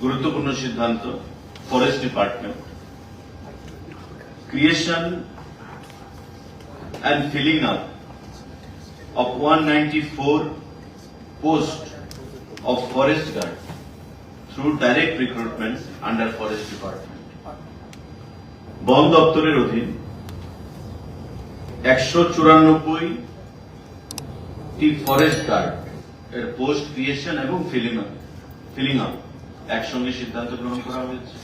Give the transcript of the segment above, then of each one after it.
গুরুত্বপূর্ণ সিদ্ধান্ত forest department creation and filling up of one post of forest guard through direct recruitment under forest department বন দপ্তরের অধীন একশো চুরানব্বইটি ফরেস্ট গার্ড এর পোস্ট ক্রিয়েশন এবং ফিলিং আপ ফিলিং আপ একসঙ্গে সিদ্ধান্ত গ্রহণ করা হয়েছে।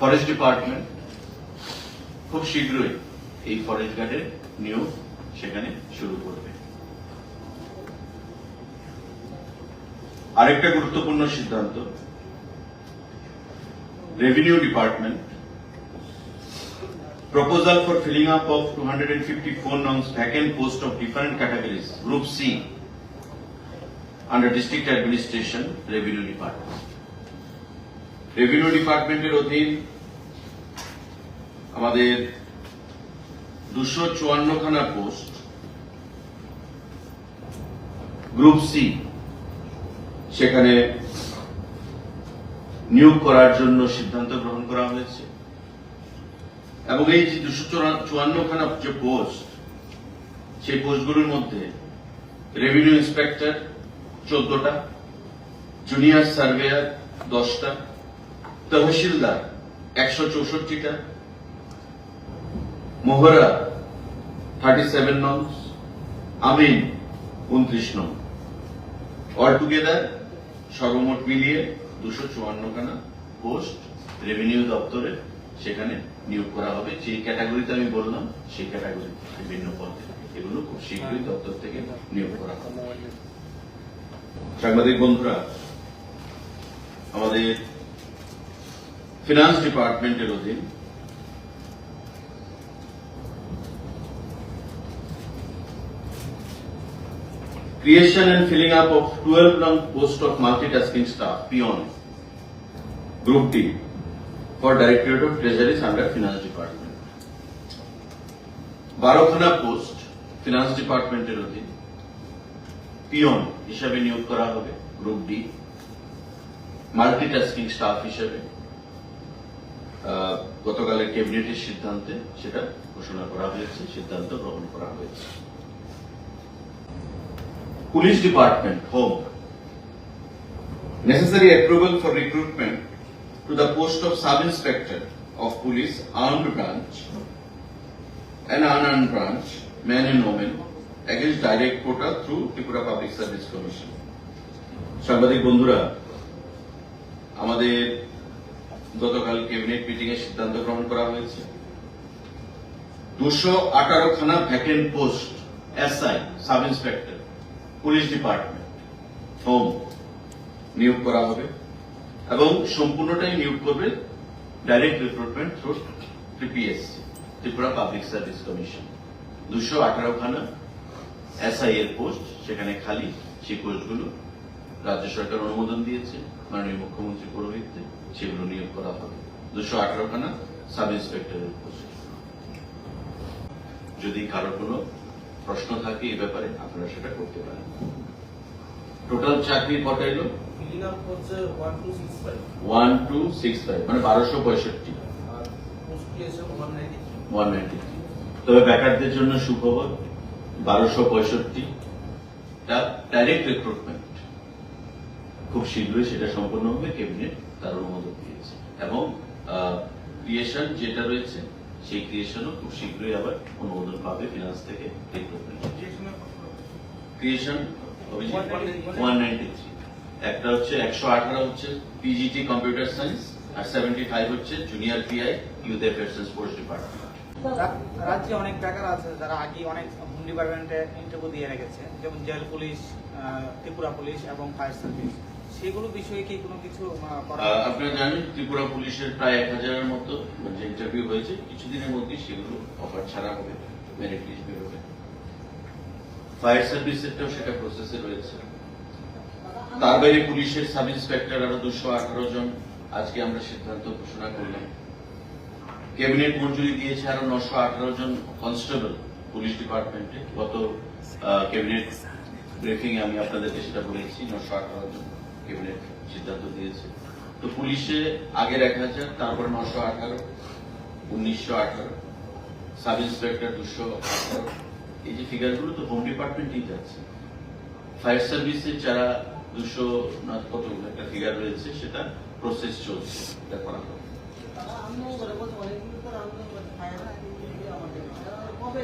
ফরেস্ট ডিপার্টমেন্ট খুব শীঘ্রই এই ফরেস্ট গার্ডের নিয়োগ সেখানে শুরু করবে। আরেকটা গুরুত্বপূর্ণ সিদ্ধান্ত revenue department proposal for filling up of 254 norms vacant post of different categories, group c under district administration, revenue department. Revenue departmenটের অধীন আমাদের দুশো চুয়ান্ন খানা পোস্ট গ্রুপ সি সেখানে নিয়োগ করার জন্য সিদ্ধান্ত গ্রহণ করা হয়েছে। এবং এই যে দুশো চুয়ান্ন খানা যে পোস্ট সেই পোস্টগুলোর মধ্যে রেভিনিউ ইন্সপেক্টর চোদ্দটা জুনিয়র সার্ভেয়ার দশটা, তহসিলদার একশো চৌষট্টিটা, মোহরা থার্টি সেভেন নং আমিন উনত্রিশ নং। অল টুগেদার সর্বমোট মিলিয়ে দুশো চুয়ান্ন খানা পোস্ট রেভিনিউ দপ্তরে সেখানে নিয়োগ করা হবে। যে ক্যাটাগরিতে আমি বললাম, সেই ক্যাটাগরি বিভিন্ন পদে এগুলো খুব শীঘ্রই দপ্তর থেকে নিয়োগ করা হবে। সাংবাদিক বন্ধুরা আমাদের ফিনান্স ডিপার্টমেন্টের অধীন creation and filling up of 12 long post of multitasking staff peon group D for Directorate of Treasuries under Finance Department. বারোখানা পোস্ট ফিনান্স ডিপার্টমেন্টের অধীন পিয়ন হিসেবে নিয়োগ করা হবে, গ্রুপ ডি। মাল্টিটাস্কিং স্টাফ হিসেবে গতকালের ক্যাবিনেটের সিদ্ধান্তে সেটা ঘোষণা করা হয়েছে, সিদ্ধান্ত গ্রহণ করা হয়েছে। Police department, home. Necessary approval for recruitment to the post of sub inspector of police, armed branch and unarm branch, man and women. Against direct quota through Tripura Public Service Commission. সাংবাদিক বন্ধুরা, আমাদের গতকাল cabinet meeting এ সিদ্ধান্ত গ্রহণ করা হয়েছে দুশো আঠারো খানা vacant post SI sub inspector police department home নিয়োগ করা হবে এবং সম্পূর্ণটাই নিয়োগ করবে direct recruitment through TPSC Tripura public service commission দুশো আঠারো খানা এসআই এর পোস্ট সেখানে খালি সেই পোস্টগুলো রাজ্য সরকার অনুমোদন দিয়েছে মাননীয় মুখ্যমন্ত্রী পুরোহিতে সেগুলো নিয়োগ করা হবে। দুশো আঠারো খানা সাব ইন্সপেক্টরের পোস্ট যদি কারও কোনো প্রশ্ন থাকে এই ব্যাপারে আপনারা সেটা করতে পারেন। টোটাল চাকরি এলো হচ্ছে ওয়ান টু সিক্স ফাইভ মানে বারোশো পঁয়ষট্টি। ওয়ান নাইনটি তবে ব্যাকারদের জন্য সুখবর বারোশো পঁয়ষট্টি ডাইরেক্ট রিক্রুটমেন্ট খুব শীঘ্রই সেটা সম্পন্ন হবে ক্যাবিনেট তার অনুমোদন দিয়েছে। এবং ক্রিয়েশন যেটা রয়েছে সেই ক্রিয়েশনও খুব শীঘ্রই আবার অনুমোদন পাবে ফিনান্স থেকে recruitment creation one ninety three একটা হচ্ছে একশো আঠারো হচ্ছে পিজিটি কম্পিউটার সায়েন্স আর সেভেন্টি ফাইভ হচ্ছে junior PI youth affairs sports department রাজ্যে অনেক বেকার আছে, যারা আগে অনেক হোম ডিপার্টমেন্টে ইন্টারভিউ দিয়ে রেখেছে, যেমন জেল পুলিশ ত্রিপুরা পুলিশ এবং ফায়ার সার্ভিস সেগুলো বিষয়ে কি কোনো কিছু আপনারা জানেন, ত্রিপুরা পুলিশের প্রায় এক হাজারের মতো যে ইন্টারভিউ হয়েছে, কিছুদিনের মধ্যেই সেগুলো অফার ছাড়া হবে মেরিট লিস্ট বেরোবে ফায়ার সার্ভিসেরটাও সেটা প্রসেসে রয়েছে। তার বাইরে পুলিশের সাব ইন্সপেক্টর আরও দুশো আঠারো জন, আজকে আমরা সিদ্ধান্ত ঘোষণা করলাম। ক্যাবিনেট মঞ্জুরি দিয়েছে আরও নশো আঠারো জন কনস্টেবল পুলিশ ডিপার্টমেন্টে। গত ক্যাবিনেট ব্রিফিং আমি আপনাদেরকে সেটা বলেছি, নশো আঠারো জন ক্যাবিনেট সিদ্ধান্ত দিয়েছে। তো পুলিশে আগের এক হাজার, তারপরে নশো আঠারো, উনিশশো আঠারো, সাব ইন্সপেক্টর দুশো আঠারো। এই যে ফিগারগুলো তো হোম ডিপার্টমেন্টই যাচ্ছে। ফায়ার সার্ভিসে যারা দুশো কত একটা ফিগার রয়েছে, সেটা প্রসেস চলছে, এটা করা হবে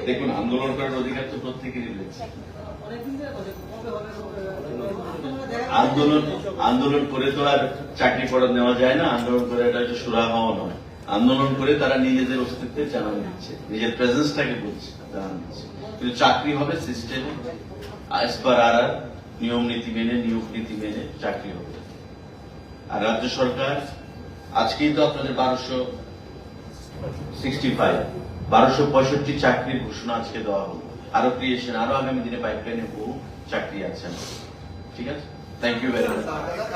দেখুন, আন্দোলন করার অধিকার তো প্রত্যেকেরই রয়েছে। আন্দোলন আন্দোলন করে তো আর চাকরি পড়া নেওয়া যায় না, আন্দোলন করে এটা হচ্ছে সুরা হওয়া নয়। আন্দোলন করে তারা নিজেদের অস্তিত্বের জানান দিচ্ছে, নিজের প্রেজেন্সটাকে বলছে, জানান দিচ্ছে। কিন্তু চাকরি হবে সিস্টেমে আজ পার আর নিয়ম নীতি মেনে, নিয়োগ নীতি মেনে চাকরি হবে। আর রাজ্য সরকার আজকেই তো আপনাদের বারোশো সিক্সটি ফাইভ বারোশো পঁয়ষট্টি চাকরির ঘোষণা আজকে দেওয়া হলো। আরও ক্রিয়েশন আরও আগামী দিনে পাইপলাইনে বহু চাকরি আছে। ঠিক আছে? Thank you very much